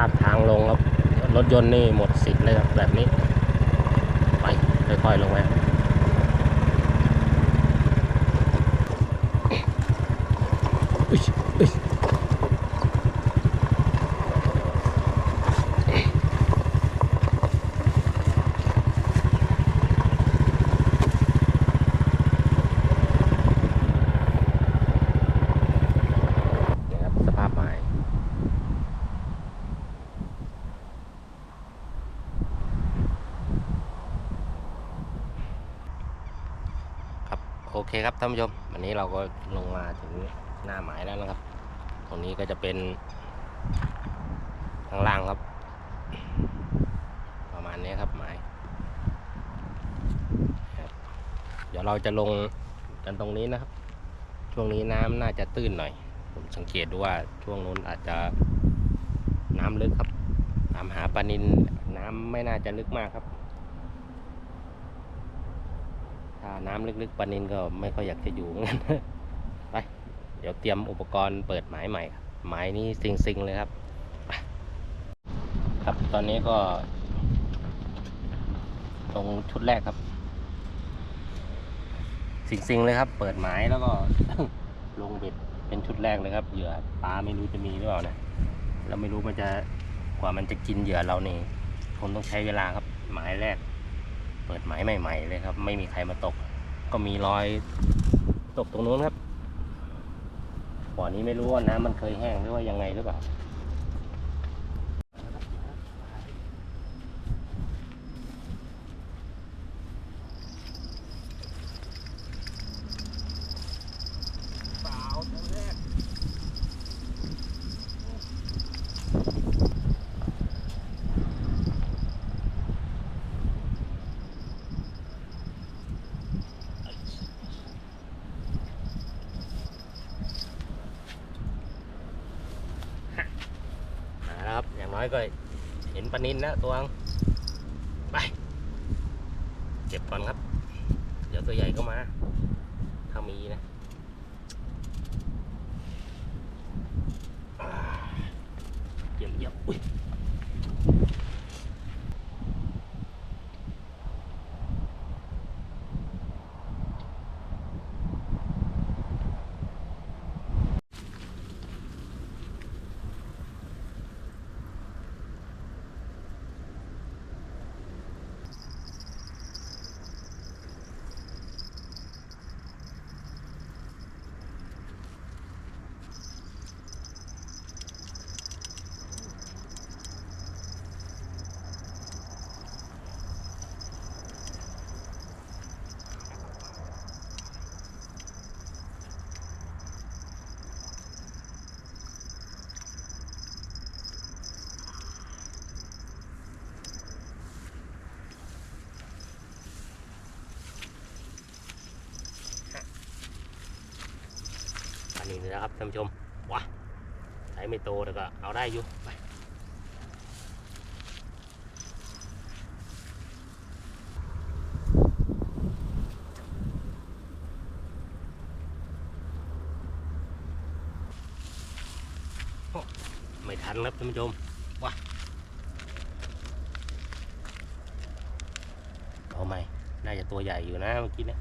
าพทางลงแล้วรถยนต์นี่หมดสิทธิ์เลยครับแบบนี้ ไปค่อยๆลงมาอุ้ยอุ้ยนี่ครับสภาพไม้ ครับโอเคครับท่านผู้ชมวันนี้เราก็ลงมาถึงหน้าหมายแล้วนะครับ ตรงนี้ก็จะเป็นข้างล่างครับ ประมาณนี้ครับหมายเดี๋ยวเราจะลงกันตรงนี้นะครับ ช่วงนี้น้ำน่าจะตื้นหน่อย ผมสังเกตดูว่าช่วงนู้นอาจจะน้ำลึกครับตามหาปลานินน้ำไม่น่าจะลึกมากครับ ถ้าน้ำลึกๆปลานินก็ไม่ค่อยอยากจะอยู่เหมือนกันไป เดี๋ยวเตรียมอุปกรณ์เปิดหมายใหม่ครับหมายนี้ซิงๆเลยครับ ครับตอนนี้ก็ ตรงชุดแรกครับซิงๆเลยครับ เปิดหมายแล้วก็ลงเบ็ดเป็นชุดแรกเลยครับเหยื่อปลาไม่รู้จะมีหรือเปล่านะเราไม่รู้มันจะกว่ามันจะกินเหยื่อเราเนี่ยคงต้องใช้เวลาครับ หมายแรก เปิดหมายใหม่ ๆ เลยครับ ไม่มีใครมาตก ก็มีรอยตกตรงนู้นครับบ่อนี้ไม่รู้ว่าน้ำมันเคยแห้งหรือว่ายังไงหรือเปล่า สาวตัวแรก มาแล้วครับ อย่างน้อย ก็เห็นปนินนะตัวงไปเก็บก่อนครับ เดี๋ยวตัวใหญ่ก็มาถ้ามีนะเยี่ยมเยี่ยมอุ้ย นินนะครับท่านผู้ชมว้าใช้ไม่โตแต่ก็เอาได้อยู่ไปไม่ทันครับท่านผู้ชมว้าเอาใหม่ น่าจะตัวใหญ่อยู่นะเมื่อกี้เนะ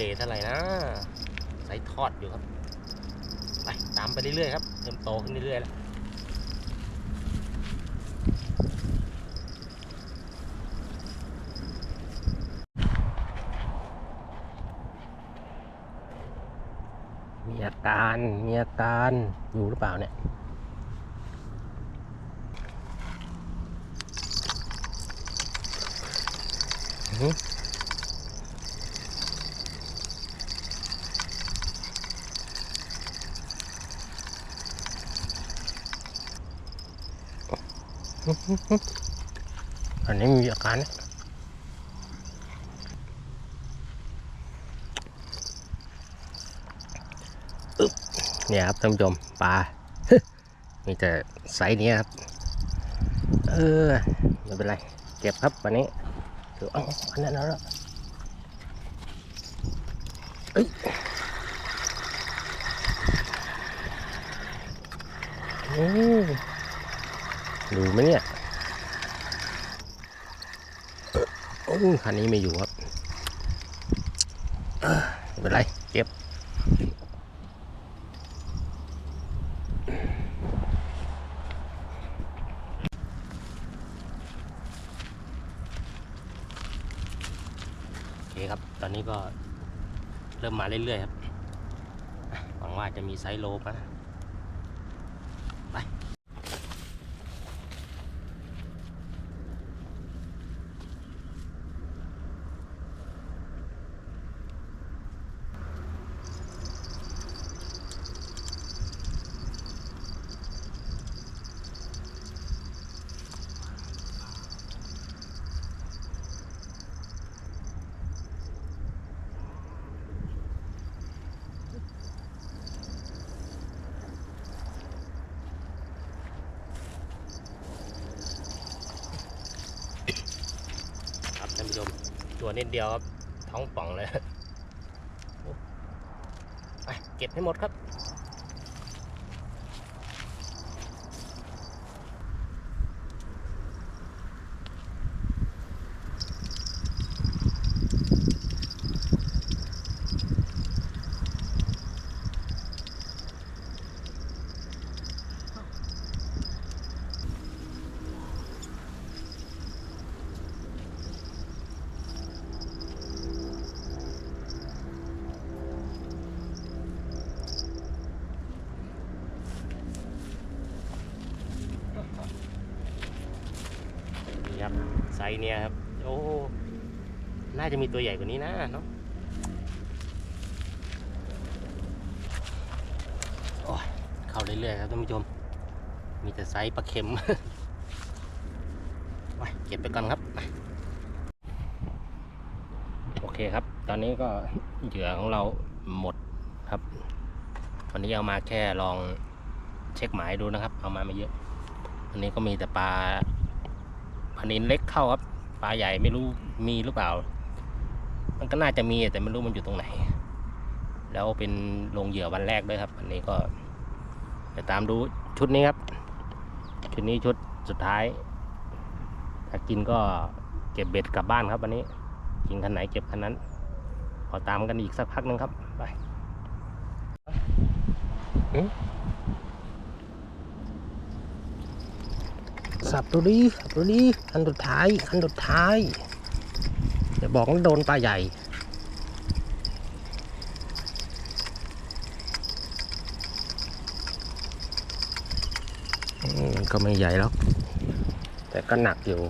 เลเท่าไหร่นะไซส์ทอดอยู่ครับ ไปตามไปเรื่อยๆครับเริ่มโตขึ้นเรื่อยๆแล้วมีอาการมีอาการอยู่หรือเปล่าเนี่ยอื้อ อันนี้มีอาการเนี่ยครับท่านผู้ชมปลา มีแต่ไซส์นี้ครับ เออไม่เป็นไร เก็บครับวันนี้ถือเอาอันนั้นแล้วเอ้ยอืม ดูไหมเนี่ยโอ้คันนี้ไม่อยู่ครับเออไม่เป็นไรเก็บโอเคครับ ตอนนี้ก็เริ่มมาเรื่อยๆครับ หวังว่าจะมีไซส์โลมา ตัวนิดเดียวครับ ท้องป่องเลย ไปเก็บให้หมดครับ เนี้ยครับ โอ้ น่าจะมีตัวใหญ่กว่านี้นะเนาะโอ้ยเข้าเรื่อยๆครับท่านผู้ชม มีแต่ไซส์ปลาเค็มไปเก็บไปก่อนครับ โอเคครับ ตอนนี้ก็เหยื่อของเราหมดครับวันนี้เอามาแค่ลองเช็คหมายดูนะครับ เอามาไม่เยอะ อันนี้ก็มีแต่ปลา พันนินเล็กเข้าครับ ปลาใหญ่ไม่รู้มีหรือเปล่า มันก็น่าจะมีแต่ไม่รู้มันอยู่ตรงไหน แล้วเป็นลงเหยื่อวันแรกด้วยครับ อันนี้ก็ไปตามดูชุดนี้ครับ ชุดนี้ชุดสุดท้าย ถ้ากินก็เก็บเบ็ดกลับบ้านครับวันนี้ กินคันไหนเก็บคันนั้น ขอตามกันอีกสักพักหนึงครับ ไปอืม สับดูดิสับดูดิคันสุดท้ายคันสุดท้ายอย่าบอกว่าโดนปลาใหญ่ มันก็ไม่ใหญ่หรอก แต่ก็หนักอยู่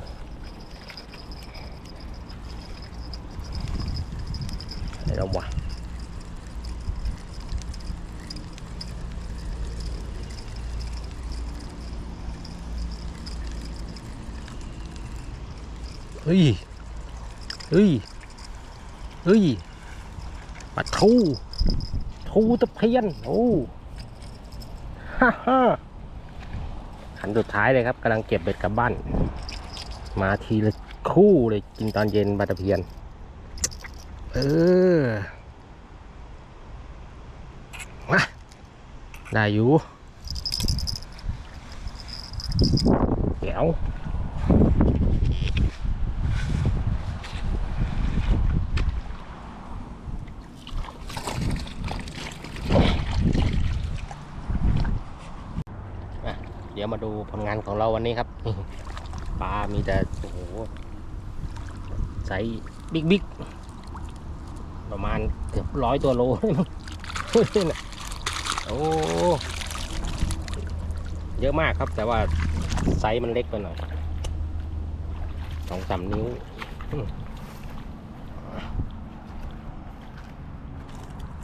ให้เราวะ เฮ้ย เฮ้ย เฮ้ยปลาทูทูตะเพียน โอ้ ฮ่าฮ่าขันสุดท้ายเลยครับกำลังเก็บเบ็ดกลับบ้าน มาทีละคู่เลยกินตอนเย็นปลาตะเพียน เออ มาได้อยู่แก้ว เดี๋ยวมาดูผลงานของเราวันนี้ครับปลามีแต่โอ้โหไซส์บิ๊กบิ๊กประมาณเกือบร้อยตัวโลเยมั้งน่ะโอ้เยอะมากครับ แต่ว่าไซส์มันเล็กไปหน่อยสองสามนิ้ว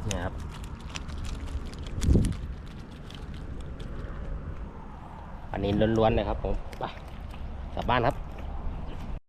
เนี่ยครับ อันนี้ล้วนๆเลยครับผมไปกลับบ้านครับ